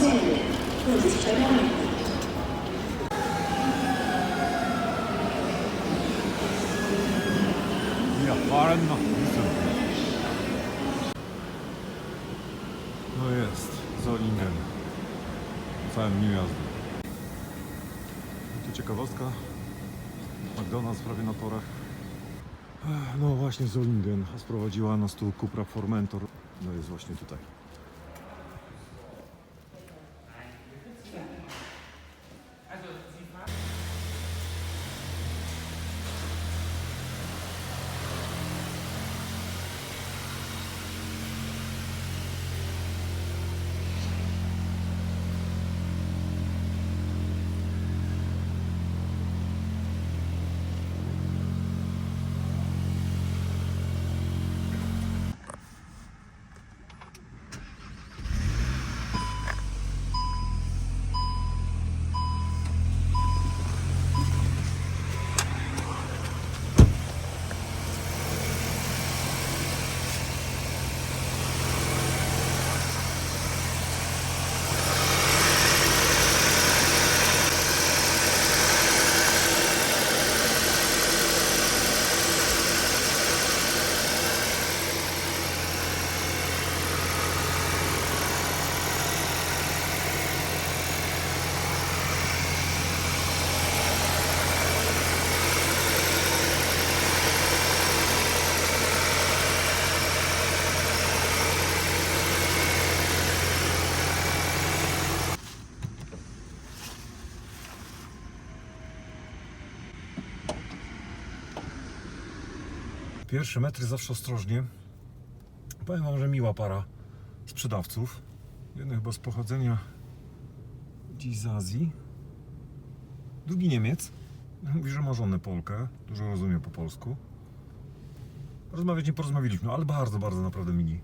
Cel. Pozyskowany. Ja fahren nach Düsseldorf. No jest, Solingen. W całym dniu jazdy. I tu ciekawostka. McDonald's prawie na torach. No właśnie Solingen. A sprowadziła nas tu Cupra Formentor. No jest właśnie tutaj. Pierwsze metry zawsze ostrożnie. Powiem Wam, że miła para sprzedawców. Jeden chyba z pochodzenia gdzieś z Azji. Drugi Niemiec. Mówi, że ma żonę Polkę. Dużo rozumie po polsku. Rozmawiać nie porozmawialiśmy, ale bardzo, bardzo naprawdę mili.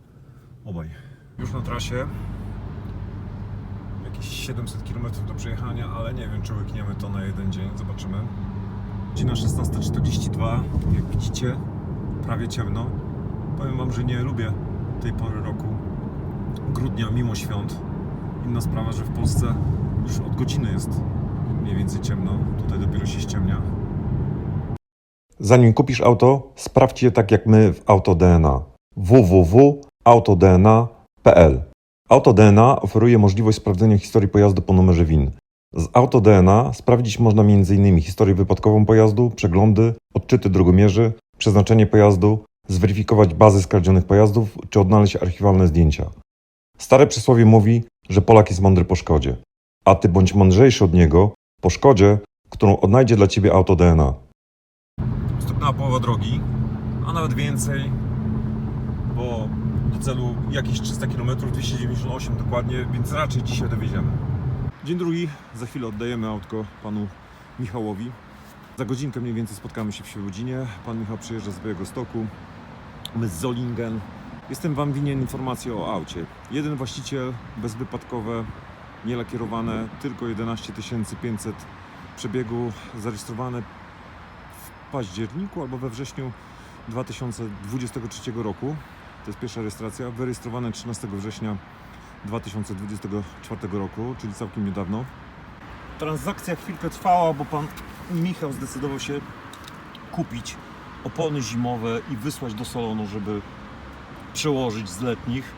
Obaj. Już na trasie. Jakieś 700 km do przejechania, ale nie wiem, czy łykniemy to na jeden dzień. Zobaczymy. Godzina 16.42. Jak widzicie, prawie ciemno. Powiem Wam, że nie lubię tej pory roku, grudnia, mimo świąt. Inna sprawa, że w Polsce już od godziny jest mniej więcej ciemno. Tutaj dopiero się ściemnia. Zanim kupisz auto, sprawdź je tak jak my w AutoDNA. www.autodna.pl AutoDNA oferuje możliwość sprawdzenia historii pojazdu po numerze WIN. Z AutoDNA sprawdzić można m.in. historię wypadkową pojazdu, przeglądy, odczyty drogomierzy, przeznaczenie pojazdu, zweryfikować bazy skradzionych pojazdów czy odnaleźć archiwalne zdjęcia. Stare przysłowie mówi, że Polak jest mądry po szkodzie, a ty bądź mądrzejszy od niego po szkodzie, którą odnajdzie dla ciebie AutoDNA. Stopnęła połowa drogi, a nawet więcej, bo do celu jakieś 300 km, 298 dokładnie, więc raczej dzisiaj dowieziemy. Dzień drugi, za chwilę oddajemy autko panu Michałowi. Za godzinkę mniej więcej spotkamy się w Świebodzinie. Pan Michał przyjeżdża z Białego Stoku, my z Zolingen. Jestem Wam winien informację o aucie. Jeden właściciel, bezwypadkowe, nielakierowane, tylko 11 500 przebiegu, zarejestrowane w październiku albo we wrześniu 2023 roku. To jest pierwsza rejestracja, wyrejestrowane 13 września 2024 roku, czyli całkiem niedawno. Transakcja chwilkę trwała, bo pan Michał zdecydował się kupić opony zimowe i wysłać do salonu, żeby przełożyć z letnich.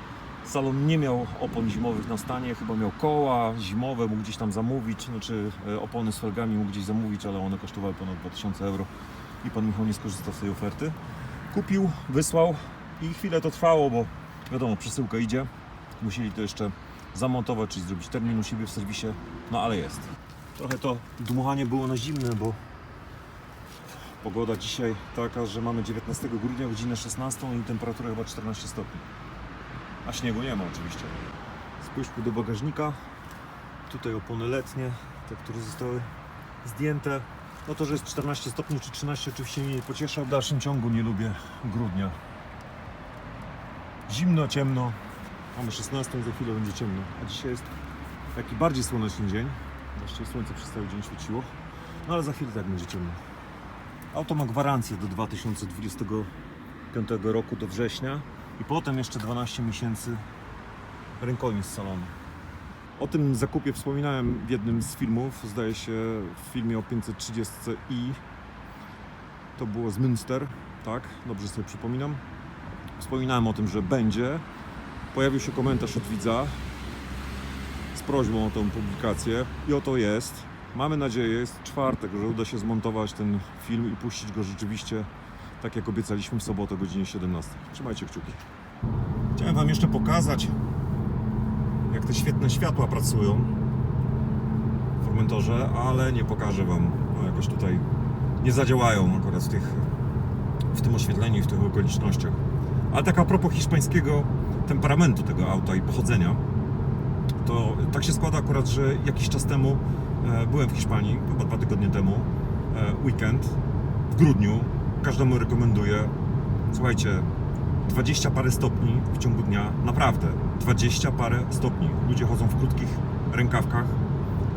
Salon nie miał opon zimowych na stanie, chyba miał koła zimowe, mógł gdzieś tam zamówić, znaczy e, opony z felgami mógł gdzieś zamówić, ale one kosztowały ponad 2000 euro i pan Michał nie skorzystał z tej oferty. Kupił, wysłał i chwilę to trwało, bo wiadomo, przesyłka idzie. Musieli to jeszcze zamontować, czyli zrobić termin u siebie w serwisie, no ale jest. Trochę to dmuchanie było na zimne, bo pogoda dzisiaj taka, że mamy 19 grudnia, godzinę 16 i temperatura chyba 14 stopni. A śniegu nie ma oczywiście. Spójrzmy do bagażnika. Tutaj opony letnie, te, które zostały zdjęte. No to, że jest 14 stopni czy 13 oczywiście mnie nie pociesza. W dalszym ciągu nie lubię grudnia. Zimno, ciemno. Mamy 16, za chwilę będzie ciemno. A dzisiaj jest taki bardziej słoneczny dzień. Właściwie słońce przez cały dzień świeciło. No ale za chwilę tak będzie ciemno. Auto ma gwarancję do 2025 roku, do września. I potem jeszcze 12 miesięcy rękojmi z salonu. O tym zakupie wspominałem w jednym z filmów, zdaje się w filmie o 530i. To było z Münster, tak? Dobrze sobie przypominam. Wspominałem o tym, że będzie. Pojawił się komentarz od widza prośbą o tą publikację i oto jest. Mamy nadzieję, jest czwartek, że uda się zmontować ten film i puścić go rzeczywiście tak jak obiecaliśmy w sobotę o godzinie 17. Trzymajcie kciuki. Chciałem Wam jeszcze pokazać, jak te świetne światła pracują w Formentorze, ale nie pokażę Wam. No, jakoś tutaj nie zadziałają akurat w, tych, w tym oświetleniu i w tych okolicznościach. Ale tak a propos hiszpańskiego temperamentu tego auta i pochodzenia, to tak się składa akurat, że jakiś czas temu e, byłem w Hiszpanii, chyba dwa tygodnie temu, e, weekend, w grudniu. Każdemu rekomenduję. Słuchajcie, 20 parę stopni w ciągu dnia, naprawdę, 20 parę stopni. Ludzie chodzą w krótkich rękawkach.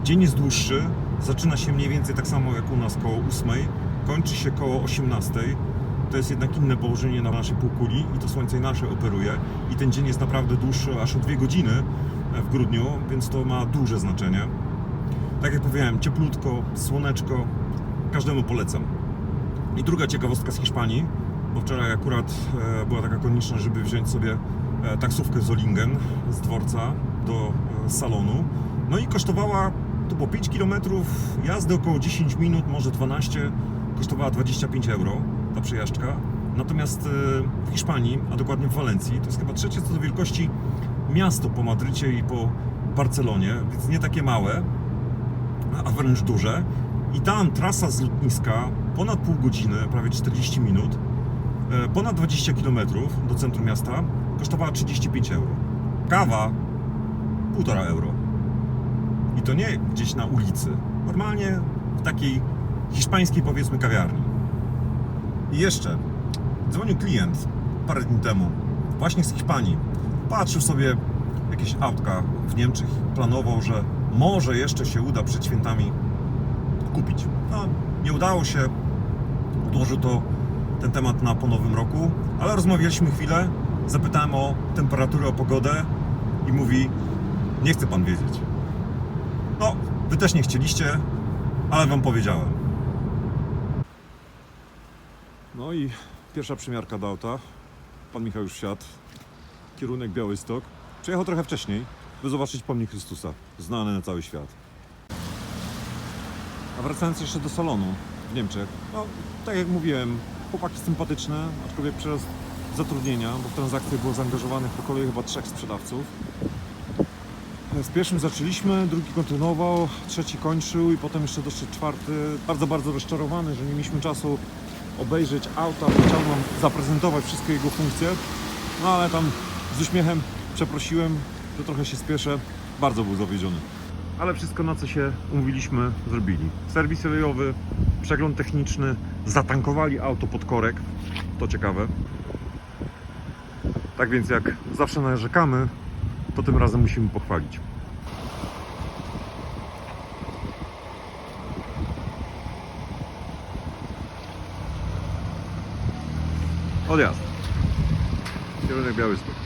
Dzień jest dłuższy, zaczyna się mniej więcej tak samo jak u nas koło 8, kończy się koło 18. To jest jednak inne położenie na naszej półkuli i to słońce nasze operuje i ten dzień jest naprawdę dłuższy, aż o 2 godziny w grudniu, więc to ma duże znaczenie. Tak jak powiedziałem, cieplutko, słoneczko, każdemu polecam. I druga ciekawostka z Hiszpanii, bo wczoraj akurat e, była taka konieczność, żeby wziąć sobie e, taksówkę z Olingen z dworca do e, salonu. No i kosztowała, to było 5 km jazdy, około 10 minut, może 12, kosztowała 25 euro ta przejażdżka. Natomiast e, w Hiszpanii, a dokładnie w Walencji, to jest chyba trzecie co do wielkości miasto po Madrycie i po Barcelonie, więc nie takie małe, a wręcz duże. I tam trasa z lotniska ponad pół godziny, prawie 40 minut, e, ponad 20 km do centrum miasta kosztowała 35 euro. Kawa 1,5 euro. I to nie gdzieś na ulicy, normalnie w takiej hiszpańskiej powiedzmy kawiarni. I jeszcze dzwonił klient parę dni temu, właśnie z Hiszpanii. Patrzył sobie jakieś autka w Niemczech, planował, że może jeszcze się uda przed świętami kupić. No, nie udało się, odłożył to ten temat na po nowym roku, ale rozmawialiśmy chwilę, zapytałem o temperaturę, o pogodę i mówi, nie chce pan wiedzieć. No, wy też nie chcieliście, ale wam powiedziałem. No i pierwsza przymiarka do auta. Pan Michał już wsiadł. Kierunek Białystok. Przyjechał trochę wcześniej, by zobaczyć pomnik Chrystusa, znany na cały świat. A wracając jeszcze do salonu w Niemczech, no tak jak mówiłem, chłopaki sympatyczne, aczkolwiek przyrost zatrudnienia, bo w transakcję było zaangażowanych po kolei chyba trzech sprzedawców. Z pierwszym zaczęliśmy, drugi kontynuował, trzeci kończył i potem jeszcze doszedł czwarty. Bardzo, bardzo rozczarowany, że nie mieliśmy czasu obejrzeć auta, chciał nam zaprezentować wszystkie jego funkcje. No ale tam z uśmiechem przeprosiłem, że trochę się spieszę. Bardzo był zawiedziony. Ale wszystko na co się umówiliśmy zrobili. Serwis olejowy, przegląd techniczny, zatankowali auto pod korek. To ciekawe. Tak więc jak zawsze narzekamy, to tym razem musimy pochwalić. Odjazd. Kierunek Białystok.